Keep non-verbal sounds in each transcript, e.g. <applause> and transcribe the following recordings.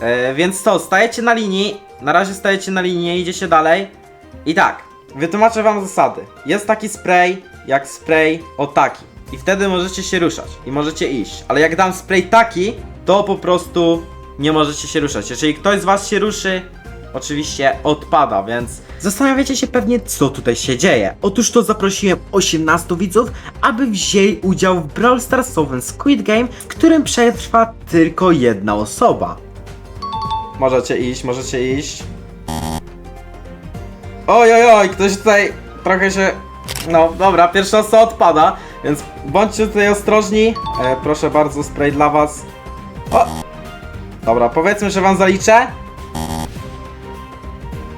E, więc to, stajecie na linii, na razie stajecie na linii, idziecie dalej. I tak, wytłumaczę wam zasady. Jest taki spray, jak spray o taki. I wtedy możecie się ruszać i możecie iść. Ale jak dam spray taki, to po prostu nie możecie się ruszać. Jeżeli ktoś z was się ruszy, oczywiście odpada, więc zastanawiacie się pewnie, co tutaj się dzieje. Otóż to zaprosiłem 18 widzów, aby wzięli udział w Brawl Starsowym Squid Game, w którym przetrwa tylko jedna osoba. Możecie iść, możecie iść. Oj, oj, oj, ktoś tutaj trochę się... No, dobra, pierwsza osoba odpada, więc bądźcie tutaj ostrożni. E, proszę bardzo, spray dla was. O! Dobra, powiedzmy, że wam zaliczę.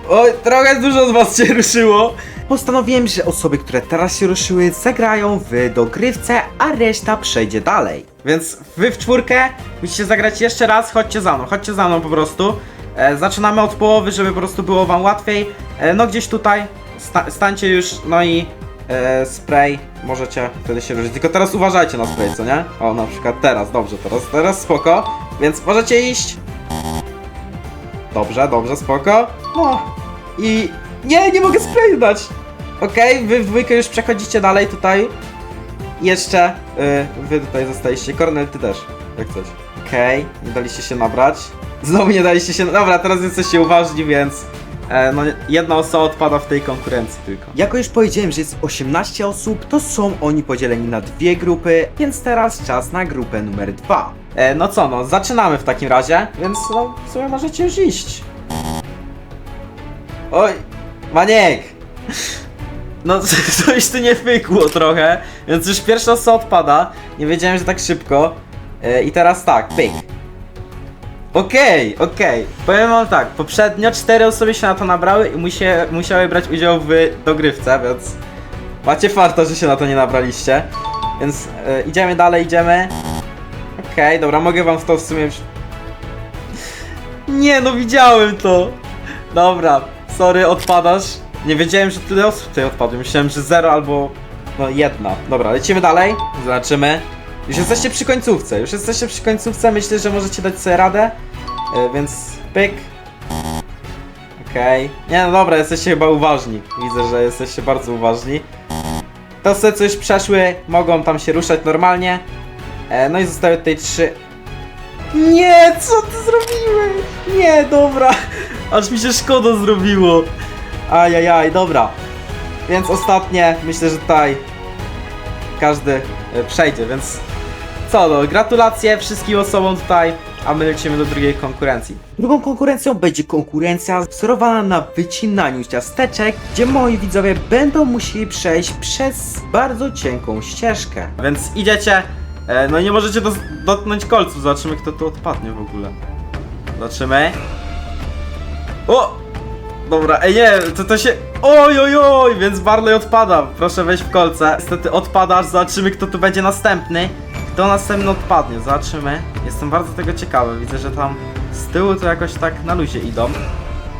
Oj, trochę dużo z was się ruszyło. Postanowiłem, że osoby, które teraz się ruszyły, zagrają w dogrywce, a reszta przejdzie dalej. Więc wy w czwórkę musicie zagrać jeszcze raz, chodźcie za mną, chodźcie za mną po prostu. E, zaczynamy od połowy, żeby po prostu było wam łatwiej. E, no gdzieś tutaj, sta stańcie już, no i e, spray, możecie wtedy się ruszyć. Tylko teraz uważajcie na spray, co nie? O, na przykład teraz, dobrze, teraz, teraz spoko. Więc możecie iść. Dobrze, dobrze, spoko. No i... Nie, nie mogę sprayu dać! Okej, wy w dwójkę już przechodzicie dalej tutaj. Jeszcze y, wy tutaj zostaliście. Kornel, ty też, jak coś. Okej, nie daliście się nabrać. Znowu nie daliście się... Dobra, teraz jesteście uważni, więc... E, no, jedna osoba odpada w tej konkurencji tylko. Jako już powiedziałem, że jest 18 osób, to są oni podzieleni na dwie grupy, więc teraz czas na grupę numer dwa. E, no co, no, zaczynamy w takim razie, więc no, w sumie możecie już iść. Oj, Maniek! No, <laughs> coś tu nie pykło trochę, więc już pierwsza osoba odpada. Nie wiedziałem, że tak szybko. E, I teraz tak, pyk. Okej, okej. Powiem wam tak, poprzednio cztery osoby się na to nabrały i musie, musiały brać udział w dogrywce, więc macie farta, że się na to nie nabraliście. Więc e, idziemy dalej, idziemy. Okej, dobra, mogę wam w to w sumie... <laughs> Nie, no widziałem to. Dobra, sorry, odpadasz. Nie wiedziałem, że tyle osób tutaj odpadło. Myślałem, że zero albo no jedna. Dobra, lecimy dalej. Zobaczymy. Już jesteście przy końcówce. Już jesteście przy końcówce. Myślę, że możecie dać sobie radę. E, więc pyk. Okej. Nie no dobra, jesteście chyba uważni. Widzę, że jesteście bardzo uważni. To sobie coś przeszły, mogą tam się ruszać normalnie. E, no i zostały tutaj trzy. Nie, co ty zrobiłeś? Nie, dobra. Aż mi się szkoda zrobiło. Ajajaj, dobra. Więc ostatnie, myślę, że tutaj każdy e, przejdzie, więc co no, gratulacje wszystkim osobom tutaj, a my lecimy do drugiej konkurencji. Drugą konkurencją będzie konkurencja wzorowana na wycinaniu ciasteczek, gdzie moi widzowie będą musieli przejść przez bardzo cienką ścieżkę. Więc idziecie, e, no i nie możecie dos- dotknąć kolców, zobaczymy kto tu odpadnie w ogóle. Zobaczymy. O! Dobra, ej nie, to to się... Oj, oj, oj, więc Barley odpada, proszę wejść w kolce. Niestety odpadasz, zobaczymy kto tu będzie następny. Kto następny odpadnie, zobaczymy. Jestem bardzo tego ciekawy, widzę, że tam z tyłu to jakoś tak na luzie idą.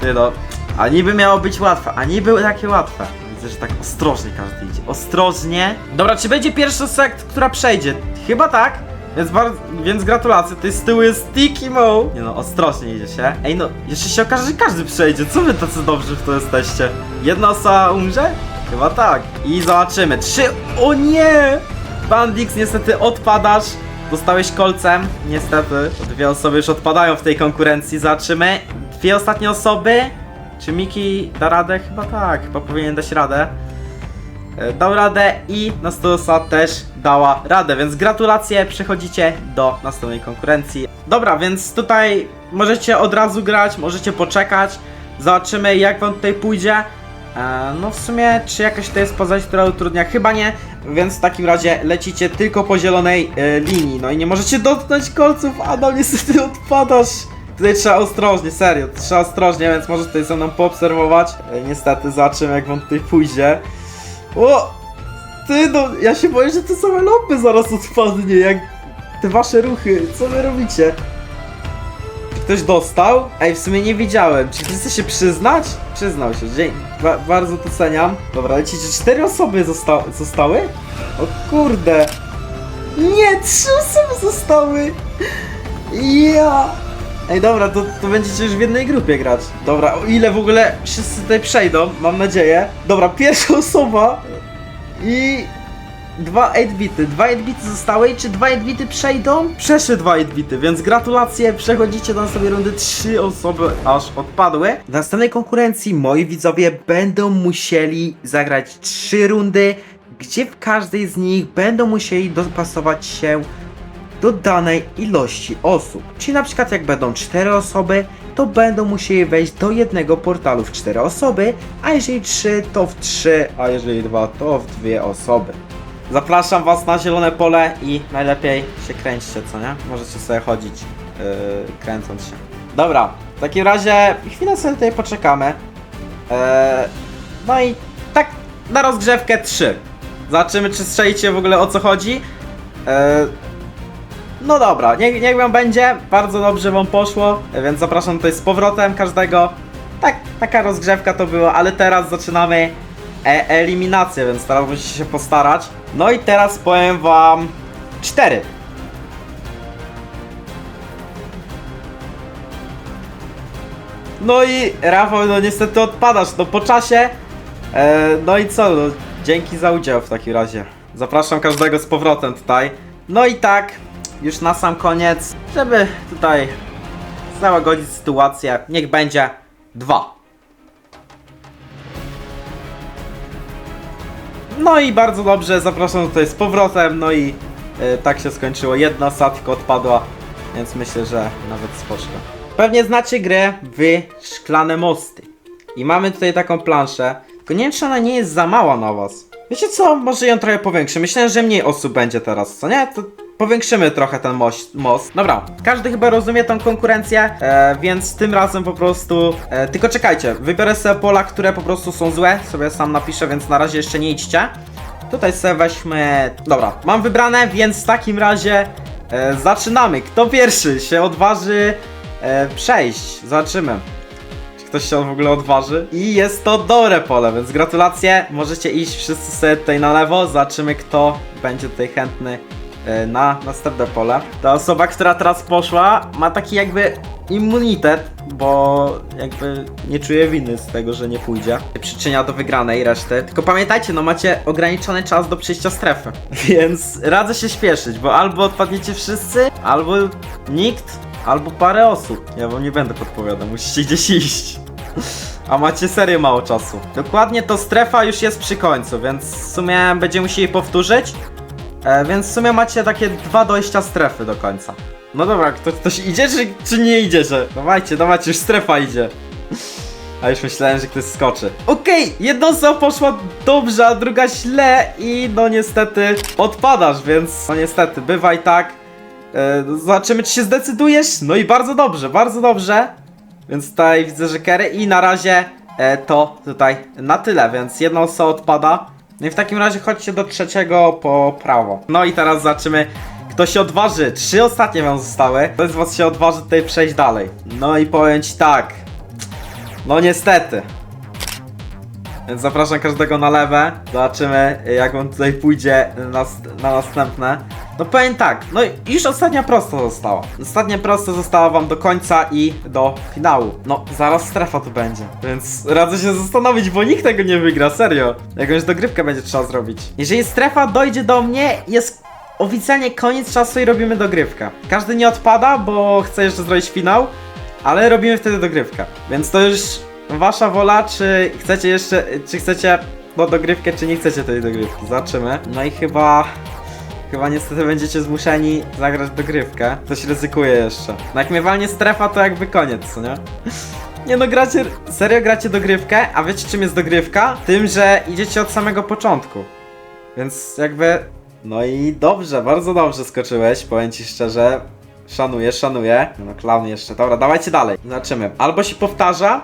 Ty no, a niby miało być łatwe, a niby takie łatwe. Widzę, że tak ostrożnie każdy idzie, ostrożnie. Dobra, czy będzie pierwsza sekt, która przejdzie? Chyba tak. Więc, bar- więc gratulacje, tutaj z tyłu jest Sticky Mo. Nie no, ostrożnie idzie się. Ej no, jeszcze się okaże, że każdy przejdzie. Co wy tacy dobrzy w to jesteście? Jedna osoba umrze? Chyba tak. I zobaczymy. Trzy. O nie! Bandix, niestety odpadasz. Dostałeś kolcem, niestety. Dwie osoby już odpadają w tej konkurencji. Zobaczymy. Dwie ostatnie osoby. Czy Miki da radę? Chyba tak, chyba powinien dać radę. E, dał radę i Nastosa też dała radę, więc gratulacje, przechodzicie do następnej konkurencji. Dobra, więc tutaj możecie od razu grać, możecie poczekać, zobaczymy jak wam tutaj pójdzie. E, no w sumie, czy jakaś to jest pozaś, która utrudnia? Chyba nie, więc w takim razie lecicie tylko po zielonej e, linii, no i nie możecie dotknąć kolców, a no niestety odpadasz. Tutaj trzeba ostrożnie, serio, trzeba ostrożnie, więc może tutaj ze mną poobserwować. Niestety zobaczymy jak wam tutaj pójdzie. O! Ty no, ja się boję, że te same lopy zaraz odpadnie, jak te wasze ruchy. Co wy robicie? Czy ktoś dostał? Ej, w sumie nie widziałem. Czy chcecie się przyznać? Przyznał się, dzień. Ba bardzo doceniam. Dobra, lecicie, cztery osoby zosta zostały? O kurde. Nie, trzy osoby zostały. Ja. Ej, dobra, to, to będziecie już w jednej grupie grać. Dobra, o ile w ogóle wszyscy tutaj przejdą, mam nadzieję. Dobra, pierwsza <laughs> osoba i dwa 8-bity. Dwa 8-bity zostały i czy dwa 8-bity przejdą? Przeszły dwa 8-bity, więc gratulacje, przechodzicie do następnej rundy. Trzy osoby aż odpadły. W następnej konkurencji moi widzowie będą musieli zagrać trzy rundy, gdzie w każdej z nich będą musieli dopasować się do danej ilości osób. Czyli na przykład jak będą 4 osoby, to będą musieli wejść do jednego portalu w 4 osoby, a jeżeli 3 to w 3, a jeżeli 2 to w 2 osoby. Zapraszam was na zielone pole i najlepiej się kręćcie, co nie? Możecie sobie chodzić yy, kręcąc się. Dobra, w takim razie chwilę sobie tutaj poczekamy. Yy, no i tak na rozgrzewkę 3. Zobaczymy, czy strzelicie w ogóle o co chodzi. Yy, no dobra, niech, niech wam będzie, bardzo dobrze wam poszło, więc zapraszam tutaj z powrotem każdego. Tak, taka rozgrzewka to była, ale teraz zaczynamy e eliminację, więc teraz musicie się postarać. No i teraz powiem wam cztery. No i Rafał, no niestety odpadasz, no po czasie. E, no i co, no, dzięki za udział w takim razie. Zapraszam każdego z powrotem tutaj. No i tak, już na sam koniec, żeby tutaj załagodzić sytuację, niech będzie dwa. No i bardzo dobrze, zapraszam tutaj z powrotem, no i e, tak się skończyło. Jedna tylko odpadła, więc myślę, że nawet spoczko. Pewnie znacie grę w Szklane Mosty. I mamy tutaj taką planszę, tylko nie wiem, czy ona nie jest za mała na was. Wiecie co, może ją trochę powiększę. Myślałem, że mniej osób będzie teraz, co nie? To powiększymy trochę ten most. Dobra, każdy chyba rozumie tą konkurencję, e, więc tym razem po prostu... E, tylko czekajcie, wybiorę sobie pola, które po prostu są złe, sobie sam napiszę, więc na razie jeszcze nie idźcie. Tutaj sobie weźmy... Dobra, mam wybrane, więc w takim razie e, zaczynamy. Kto pierwszy się odważy e, przejść? Zobaczymy. Czy ktoś się w ogóle odważy? I jest to dobre pole, więc gratulacje. Możecie iść wszyscy sobie tutaj na lewo. Zobaczymy, kto będzie tutaj chętny na następne pole. Ta osoba, która teraz poszła, ma taki jakby immunitet, bo jakby nie czuje winy z tego, że nie pójdzie. Przyczynia do wygranej reszty. Tylko pamiętajcie, no macie ograniczony czas do przejścia strefy. <laughs> Więc radzę się śpieszyć, bo albo odpadniecie wszyscy, albo nikt, albo parę osób. Ja wam nie będę podpowiadał, musicie gdzieś iść. <laughs> A macie serio mało czasu. Dokładnie to strefa już jest przy końcu, więc w sumie będziemy musieli powtórzyć. E, więc w sumie macie takie dwa dojścia strefy do końca. No dobra, kto, ktoś idzie czy, czy nie idzie, że? Dawajcie, dawajcie, już strefa idzie. A już myślałem, że ktoś skoczy. Okej, jedna osoba poszła dobrze, a druga źle i no niestety odpadasz, więc no niestety, bywa i tak. E, zobaczymy, czy się zdecydujesz. No i bardzo dobrze, bardzo dobrze. Więc tutaj widzę, że Kerry i na razie e, to tutaj na tyle, więc jedna osoba odpada. No i w takim razie chodźcie do trzeciego po prawo. No i teraz zobaczymy, kto się odważy. Trzy ostatnie wam zostały. Kto z was się odważy tutaj przejść dalej. No i powiem ci tak. No niestety. Więc zapraszam każdego na lewe. Zobaczymy, jak on tutaj pójdzie na, na następne. No powiem tak, no już ostatnia prosta została. Ostatnia prosta została wam do końca i do finału. No, zaraz strefa tu będzie. Więc radzę się zastanowić, bo nikt tego nie wygra, serio. Jakąś dogrywkę będzie trzeba zrobić. Jeżeli strefa dojdzie do mnie, jest oficjalnie koniec czasu i robimy dogrywkę. Każdy nie odpada, bo chce jeszcze zrobić finał, ale robimy wtedy dogrywkę. Więc to już wasza wola, czy chcecie jeszcze, czy chcecie no, dogrywkę, czy nie chcecie tej dogrywki. Zobaczymy. No i chyba... Chyba niestety będziecie zmuszeni zagrać dogrywkę. Coś ryzykuje jeszcze. No jak mnie walnie strefa, to jakby koniec, co nie? Nie no, gracie, serio gracie dogrywkę, a wiecie czym jest dogrywka? Tym, że idziecie od samego początku. Więc jakby... No i dobrze, bardzo dobrze skoczyłeś, powiem ci szczerze. Szanuję, szanuję. No klaun jeszcze, dobra, dawajcie dalej. Zobaczymy. Albo się powtarza,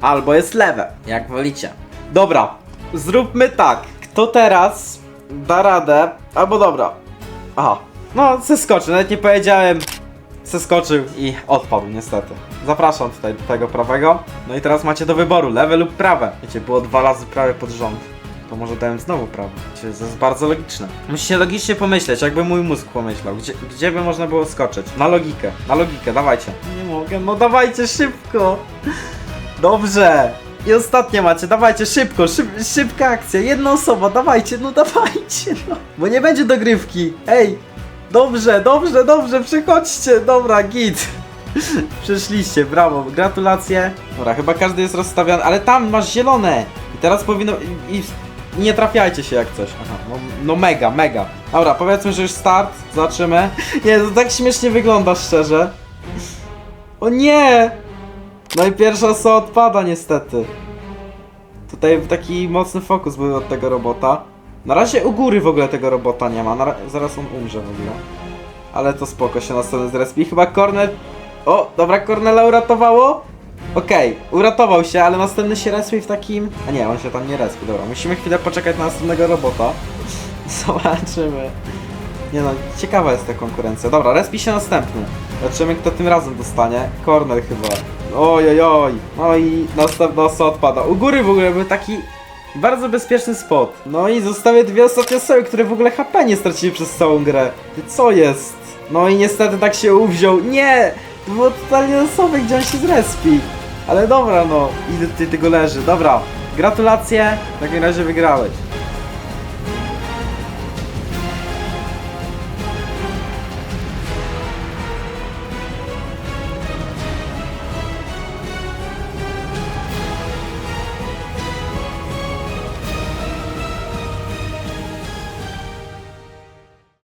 albo jest lewe, jak wolicie. Dobra, zróbmy tak. Kto teraz da radę, albo dobra. Aha, no zeskoczy, nawet nie powiedziałem. Zeskoczył i odpadł niestety. Zapraszam tutaj do tego prawego. No i teraz macie do wyboru, lewe lub prawe. Wiecie, było dwa razy prawie pod rząd. To może dałem znowu prawo. To jest bardzo logiczne. Musicie logicznie pomyśleć, jakby mój mózg pomyślał. Gdzie, gdzie by można było skoczyć? Na logikę, na logikę, dawajcie. Nie mogę, no dawajcie szybko. Dobrze. I ostatnie macie, dawajcie szybko, szyb, szybka akcja, jedna osoba, dawajcie, no dawajcie, no. Bo nie będzie dogrywki. Ej, dobrze, dobrze, dobrze, przychodźcie, dobra, git. <laughs> Przyszliście, brawo, gratulacje. Dobra, chyba każdy jest rozstawiony, ale tam masz zielone. I teraz powinno... I, i nie trafiajcie się jak coś. Aha, no, no mega, mega. Dobra, powiedzmy, że już start, zobaczymy. <laughs> Nie, to tak śmiesznie wygląda, szczerze. O nie! No i pierwsza osoba odpada niestety. Tutaj taki mocny fokus był od tego robota. Na razie u góry w ogóle tego robota nie ma, na ra- zaraz on umrze w ogóle. Ale to spoko się następny zrespi. Chyba Cornel... O, dobra, Cornela uratowało? Okej, uratował się, ale następny się respi w takim... A nie, on się tam nie respi, dobra. Musimy chwilę poczekać na następnego robota. <laughs> Zobaczymy. Nie no, ciekawa jest ta konkurencja. Dobra, respi się następny. Zobaczymy kto tym razem dostanie. Cornel chyba. Oj, oj. No i następna osoba odpada. U góry w ogóle był taki bardzo bezpieczny spot. No i zostawię dwie ostatnie osoby, które w ogóle HP nie stracili przez całą grę. Co jest? No i niestety tak się uwziął. Nie! To było totalnie losowe, gdzie on się zrespi. Ale dobra no, ile ty tego leży. Dobra, gratulacje. W takim razie wygrałeś.